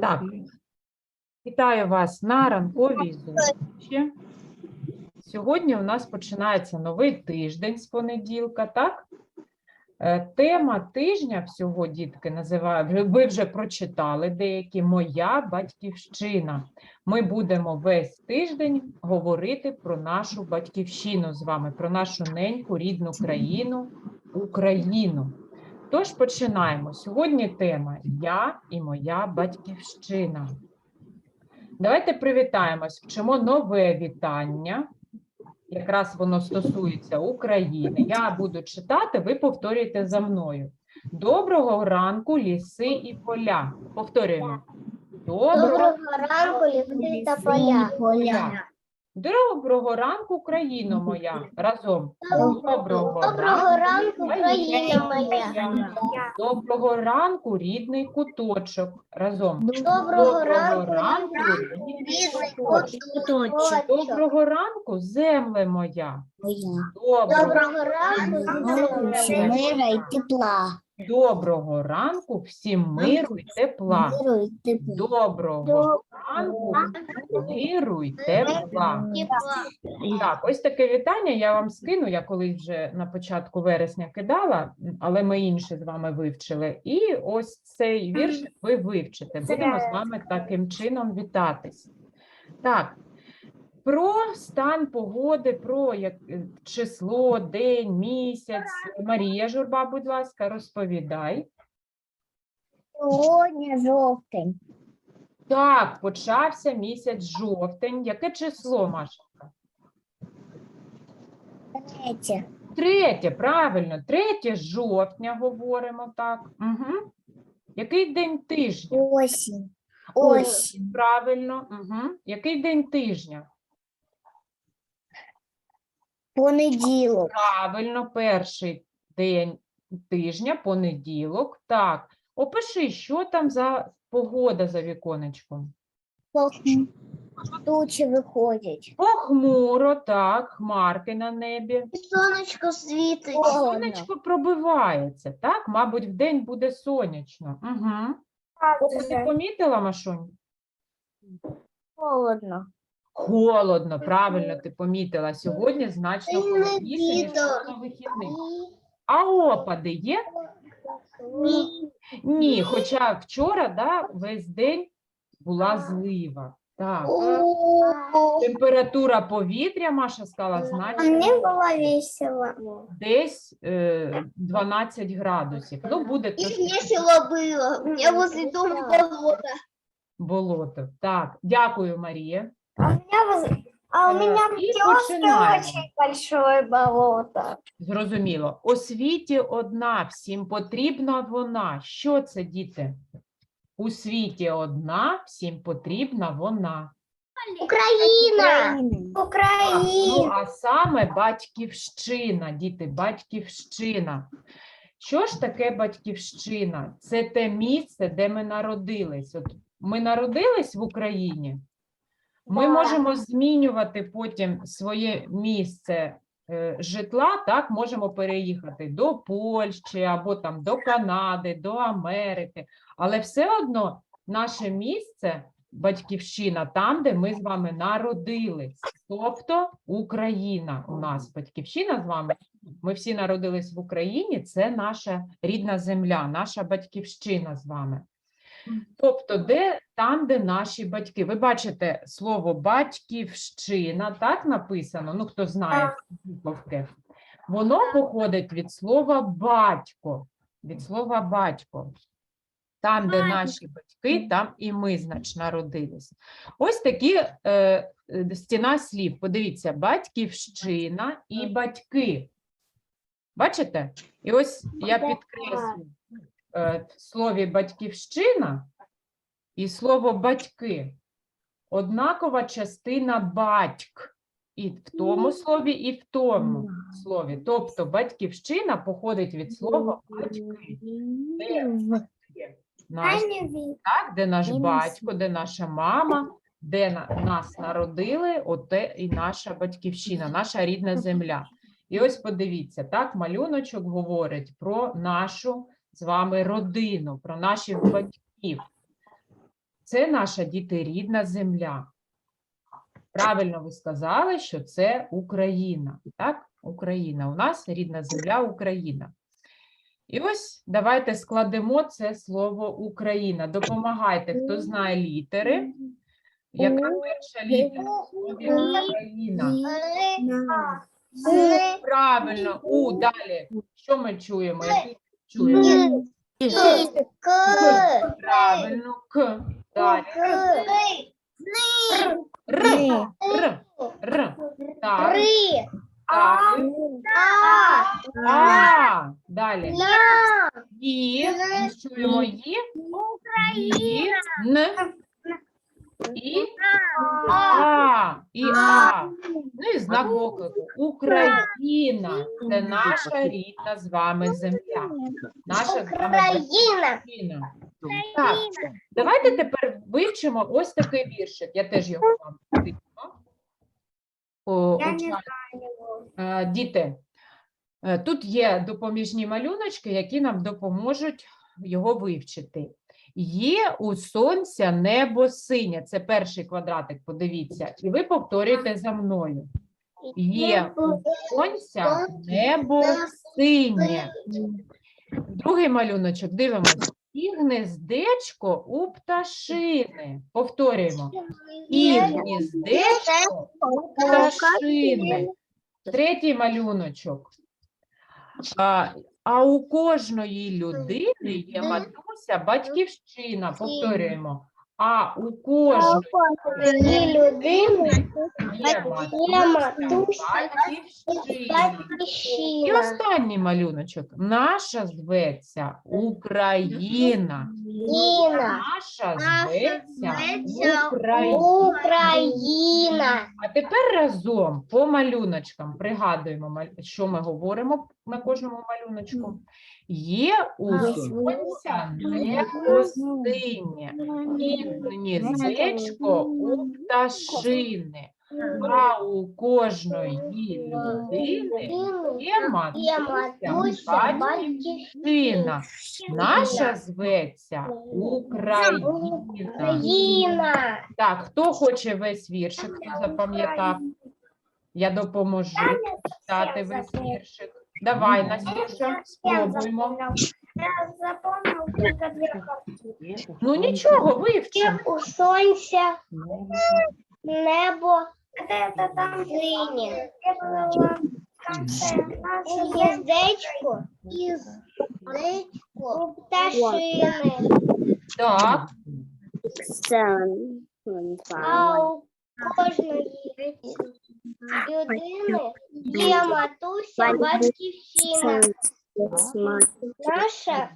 Так. Вітаю вас на ранковій зустрічі. Сьогодні у нас починається новий тиждень з понеділка, так? Е, Тема тижня всього, дітки, називає, ви- ви вже прочитали деякі Моя батьківщина. Ми будемо весь тиждень говорити про нашу батьківщину з вами, про нашу неньку рідну країну, Україну. Тож починаємо. Сьогодні тема Я і моя батьківщина. Давайте привітаємось, вчимо нове вітання. Якраз воно стосується України. Я буду читати, ви повторюєте за мною. Доброго ранку, ліси і поля. Повторюємо. Доброго, Доброго ранку, ліси та поля. поля. Доброго ранку, країно моя. Разом. Доброго, ранку, країна моя. Доброго ранку, рідний куточок. Разом. Доброго ранку, ранку, рідний куточок. Доброго ранку, земле моя. Доброго, Доброго ранку. Мира і тепла. Доброго ранку, всім миру й тепла. І тепла. Доброго ранку, миру й тепла. Так, ось таке вітання я вам скину. Я колись вже на початку вересня кидала, але ми інше з вами вивчили. І ось цей вірш ви вивчите. Будемо з вами таким чином вітатись. Так, про стан погоди, про як, е, число, день, місяць. Марія Журба, будь ласка, розповідай. Сьогодні жовтень. Так, почався місяць жовтень. Яке число, Маша? Третє. Третє, правильно, третє жовтня говоримо так. Угу. Який день тижня? Осінь. Осінь. Правильно. Угу. Який день тижня? Понеділок. Правильно, перший день тижня, понеділок. Так. Опиши, що там за погода за віконечком. Пох- Тучі виходять. Похмуро, так, хмарки на небі. Сонечко світить. Сонечко пробивається, так? Мабуть, вдень буде сонячно. Угу. Ти помітила, Машунь? Холодно. Холодно, правильно ти помітила. Сьогодні значно холодніше, ніж на вихідних. А опади є? Ні. Ні, хоча вчора да, весь день була злива. Так. Температура повітря, Маша сказала, А значно мені було весело. десь е, 12 градусів. Ну, буде И трошки весело было. У меня возле болото. болото. Так, дякую, Марія. А у меня, а у Э, меня в починаем. очень большое болото. Зрозуміло. У світі одна, всім потрібна вона. Що це, діти? У світі одна, всім потрібна вона. Украина. ну, а саме батьківщина, діти, батьківщина. Що ж таке батьківщина? Це те місце, де ми народились. От ми народились в Україні. Ми можемо змінювати потім своє місце е, житла, так, можемо переїхати до Польщі або там до Канади, до Америки, але все одно наше місце, батьківщина, там, де ми з вами народились, тобто Україна у нас батьківщина з вами. Ми всі народились в Україні, це наша рідна земля, наша батьківщина з вами. Тобто, де там, де наші батьки. Ви бачите слово батьківщина, так написано. Ну, хто знає буковки. Воно походить від слова батько. Від слова батько. Там, де наші батьки, там і ми, значить, народились. Ось такі е, стіна слів. Подивіться, батьківщина і батьки. Бачите? І ось я підкреслю в слові батьківщина і слово батьки. Однакова частина батьк. І в тому слові, і в тому слові. Тобто батьківщина походить від слова батьки. Де наш, так, де наш батько, де наша мама, де на, нас народили, оте і наша батьківщина, наша рідна земля. І ось подивіться, так, малюночок говорить про нашу з вами родину, про наших батьків. це наша діти рідна земля. Правильно ви сказали, що це Україна. Так, Україна. У нас рідна земля Україна. І ось давайте складемо це слово Україна. Допомагайте, хто знає літери. Яка перша літера в слові Україна? Правильно, у, далі. Що ми чуємо? Який чуємо? К. Правильно, к. Далі. Р, р, р. Так, Ри. далі. А. А, далі. Я. І, ми чуємо Є. І, Н. І, А, і А. Ну і знак оклику. Україна – це наша рідна з вами земля. Наша з вами Україна. батьківщина. Так, давайте тепер вивчимо ось такий віршик. Я теж його вам уча- Е, Діти, е, тут є допоміжні малюночки, які нам допоможуть його вивчити. Є у сонця небо синє. Це перший квадратик, подивіться. І ви повторюєте за мною. Є у сонця небо синє. Другий малюночок, дивимося. І гнездечко у пташини. Повторюємо. І гнездечко у пташини. Третій малюночок. А, а у кожної людини є матуся, батьківщина. Повторюємо. А у кожної є матуся, матуся, батьківщина. І батьківщина. останній малюночок. Наша зветься Україна. Україна. Наша зветься зветься Україна. Україна. А тепер разом по малюночкам пригадуємо, що ми говоримо на кожному малюночку. Є у сонця небо синє, і гніздечко у пташини, а у кожної людини є матуся, батьківщина. Наша зветься. Україна. Так, хто хоче весь віршик, хто запам'ятав? Я допоможу читати весь віршик. Давай, Настюша, спробуємо. Я запомнил только две картинки. Ну нічого, вивчимо. У сонця небо. Там. У гніздечку із у пташини, Так, а у кожної людини є матуся батьківщина. Наша,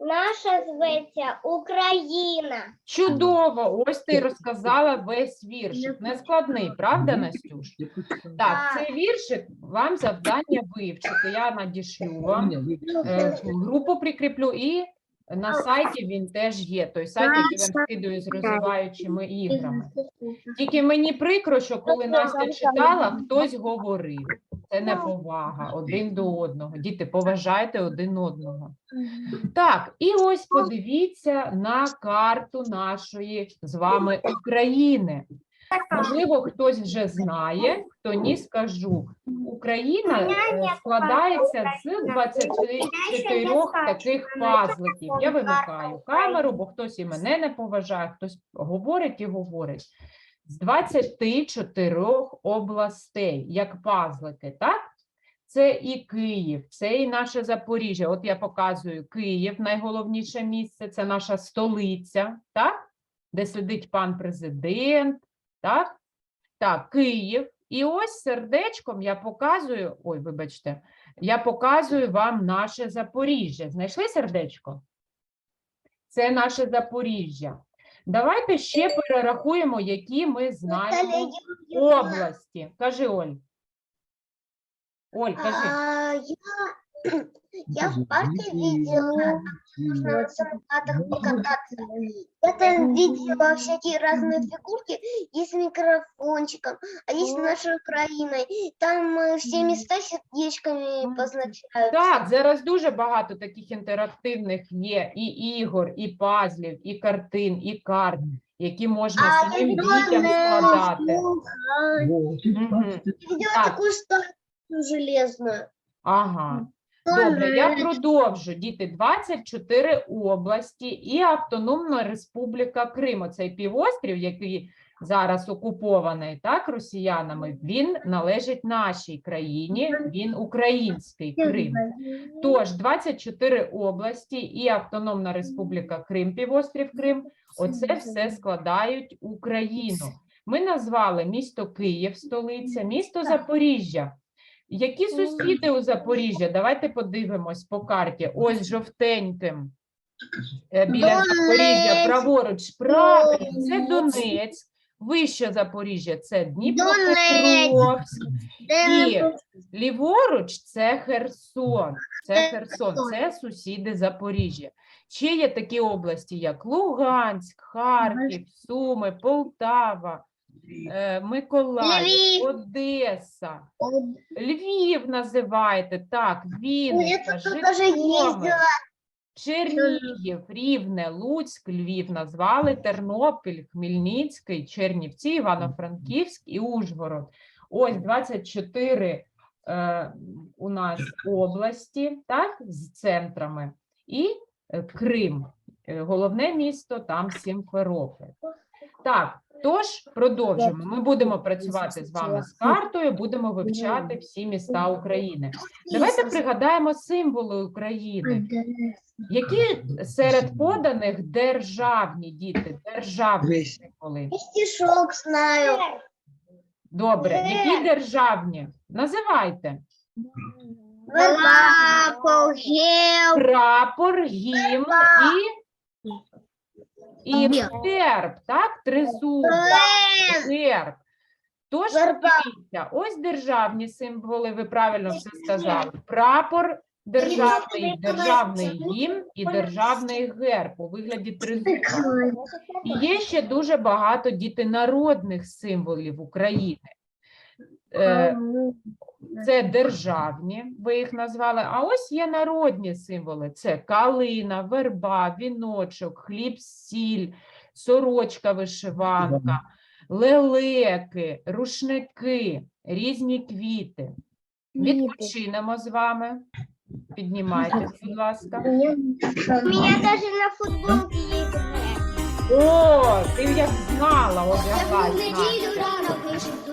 наша зветься Україна. чудово. Ось ти розказала весь віршик. Нескладний, правда, Настюш? Так, цей віршик вам завдання вивчити. Я надішлю вам. е, групу прикріплю і на сайті він теж є. Той сайт, який вам скидаю з розвиваючими іграми. Тільки мені прикро, що коли Настя читала, хтось говорив. Це неповага один до одного. Діти, поважайте один одного. Так, і ось подивіться на карту нашої з вами України. Можливо, хтось вже знає, хто ні, скажу. Україна е, складається з 24 таких пазликів. Я вимикаю камеру, бо хтось і мене не поважає, хтось говорить і говорить. З 24 областей, як пазлики, так? Це і Київ, це і наше Запоріжжя. От я показую Київ, найголовніше місце, це наша столиця, так? Де сидить пан президент, так? Так, Київ. І ось сердечком я показую, ой, вибачте, я показую вам наше Запоріжжя. Знайшли сердечко? Це наше Запоріжжя. Давайте ще перерахуємо, які ми знаємо області. Кажи, Оль. Оль, кажи. А, я, Я в парке видела, можно на самокатах покататься. Я там видела всякие разные фигурки, есть с микрофончиком, а есть с нашей Украиной. Там э, все места сердечками позначают. Так, зараз дуже багато таких інтерактивних є і ігор, і пазлів, і картин, і карт, які можна А, самим дітям складати. Мгм. Видела Так. такую статую железную. Ага. Добре, я продовжу. Діти, 24 області і Автономна Республіка Крим. Оцей півострів, який зараз окупований так, росіянами, він належить нашій країні, він український Крим. Тож 24 області і Автономна Республіка Крим, півострів Крим, оце все складають Україну. Ми назвали місто Київ, столиця, місто Запоріжжя. Які сусіди у Запоріжжя? Давайте подивимось по карті. Ось жовтеньким. е, Біля Запоріжжя, праворуч, правильно, це Донецьк. Вище Запоріжжя це Дніпропетровськ. І ліворуч це Херсон. Це Херсон. це сусіди Запоріжжя. Ще є такі області, як Луганськ, Харків, Суми, Полтава, е, Миколаїв, Львів. Одеса. Львів називаєте, так, Я Вінниця, тут Житомир, ездила. Чернігів, Рівне, Луцьк, Львів назвали, Тернопіль, Хмельницький, Чернівці, Івано-Франківськ і Ужгород. Ось 24 е, у нас області, так, з центрами, і е, Крим, е, головне місто, там Сімферополь. Так, тож продовжимо. Ми будемо працювати з вами з картою, будемо вивчати всі міста України. Давайте пригадаємо символи України. Які серед поданих державні діти, державні символи? Я стишок знаю. Добре, які державні? Називайте. Прапор, гімн і, і герб, так? Тризуб, Лен. герб. Тож дивіться, ось державні символи, ви правильно все сказали. Прапор державний, державний гімн і державний герб у вигляді тризуба. І Є ще дуже багато діти народних символів України. Це державні, ви їх назвали. А ось є народні символи: це калина, верба, віночок, хліб, сіль, сорочка, вишиванка, лелеки, рушники, різні квіти. Відпочинемо з вами. Піднімайтесь, будь ласка. У меня даже на футболке есть О, ти як знала, Я в неділю рано вишиту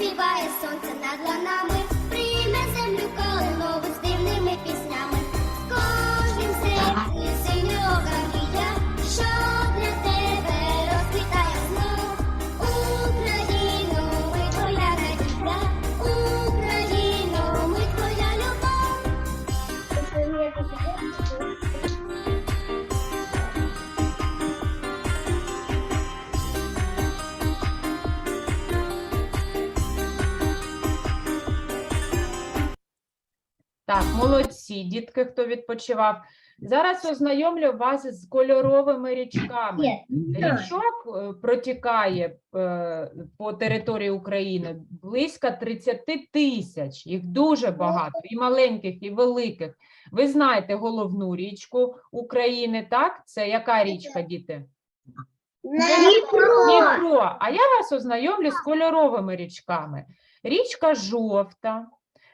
Заспіває сонце над ланами, Так, молодці, дітки, хто відпочивав. Зараз ознайомлю вас з кольоровими річками. Річок е, протікає е, по території України близько 30 тисяч. Їх дуже багато, і маленьких, і великих. Ви знаєте головну річку України, так? Це яка річка, діти? Дніпро. Дніпро. А я вас ознайомлю з кольоровими річками. Річка жовта,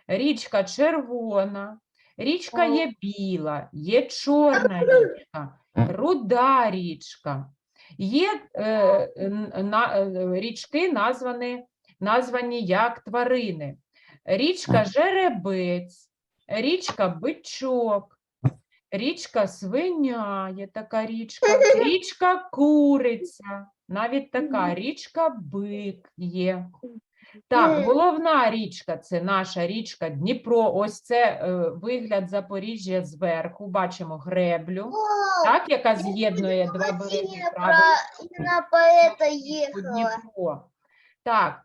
річка червона, річка є біла, є чорна річка, руда річка. Є е, на, е, річки, названі, названі як тварини. Річка Жеребець, річка Бичок, річка Свиня, є така річка, річка Куриця, навіть така річка Бик є. Так, головна річка це наша річка Дніпро. Ось це е, вигляд Запоріжжя зверху. Бачимо греблю, так, яка з'єднує два береги правильно. Дніпро. Так,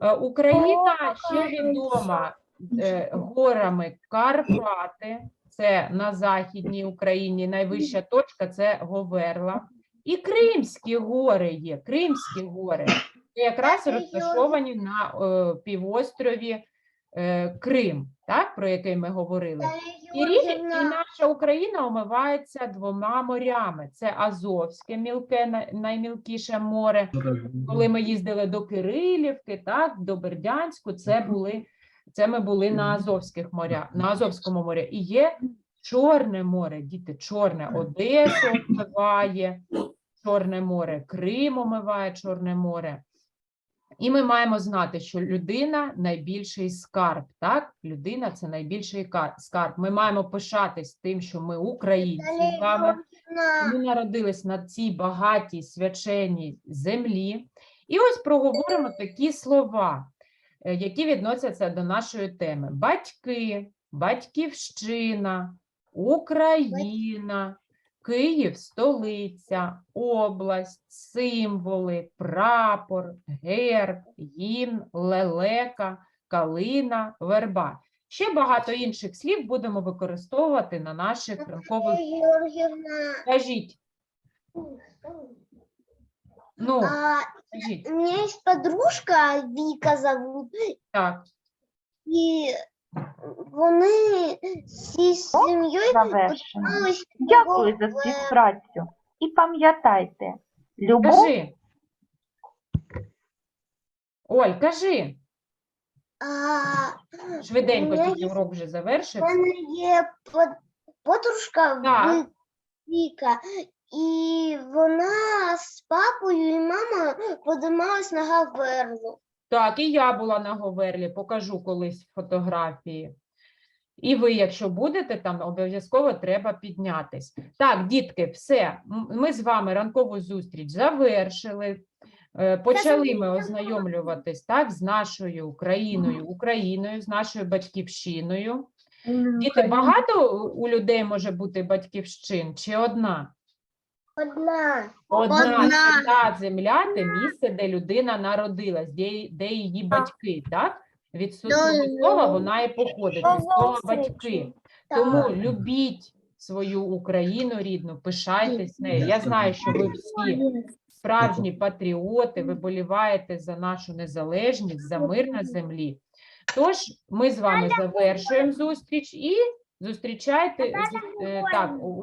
Е, Україна ще відома е, горами Карпати, це на Західній Україні, найвища точка це Говерла. І Кримські гори є, Кримські гори, якраз розташовані на е, півострові е, Крим, так, про який ми говорили. І, і наша Україна омивається двома морями: це Азовське мілке, наймілкіше море. Коли ми їздили до Кирилівки, так, до Бердянську, це були це ми були на Азовських морях, на Азовському морі. І є Чорне море, діти, Чорне Одесу омиває, Чорне море, Крим омиває Чорне море. І ми маємо знати, що людина найбільший скарб. Так, людина це найбільший скарб. Ми маємо пишатись тим, що ми українці з. Ми народились на цій багатій свяченій землі. І ось проговоримо такі слова, е, які відносяться до нашої теми: батьки, батьківщина, Україна, Київ, столиця, область, символи, прапор, герб, гімн, лелека, калина, верба. Ще багато інших слів будемо використовувати на наших ранкових Кажіть. Ну, а, кажіть. у меня есть подружка, Вика зовут, Так, і вони зі сім'єю завершено. Дякую за співпрацю. І пам'ятайте, любов кажи. Оль, кажи. А, Швиденько мене тільки є- урок вже в завершився. мене є под- подружка Так. Ви- Віка, і вона з папою і мамою подималась на Гаверлу. Так, і я була на Говерлі, покажу колись фотографії. І ви, якщо будете там, обов'язково треба піднятись. Так, дітки, все. Ми з вами ранкову зустріч завершили. Е, Почали ми ознайомлюватись так, з нашою Україною, Україною, з нашою батьківщиною. Діти, багато у- у людей може бути батьківщин чи одна? Одна. Одна, Одна. це земля, те місце, де людина народилась, де, де її батьки, так? Від Да. слова вона і походить, від слова батьки. Тому любіть свою Україну рідну, пишайтесь нею. Я знаю, що ви всі справжні патріоти, ви боліваєте за нашу незалежність, за мир на землі. Тож ми з вами завершуємо зустріч і зустрічайте зу- е, так. у-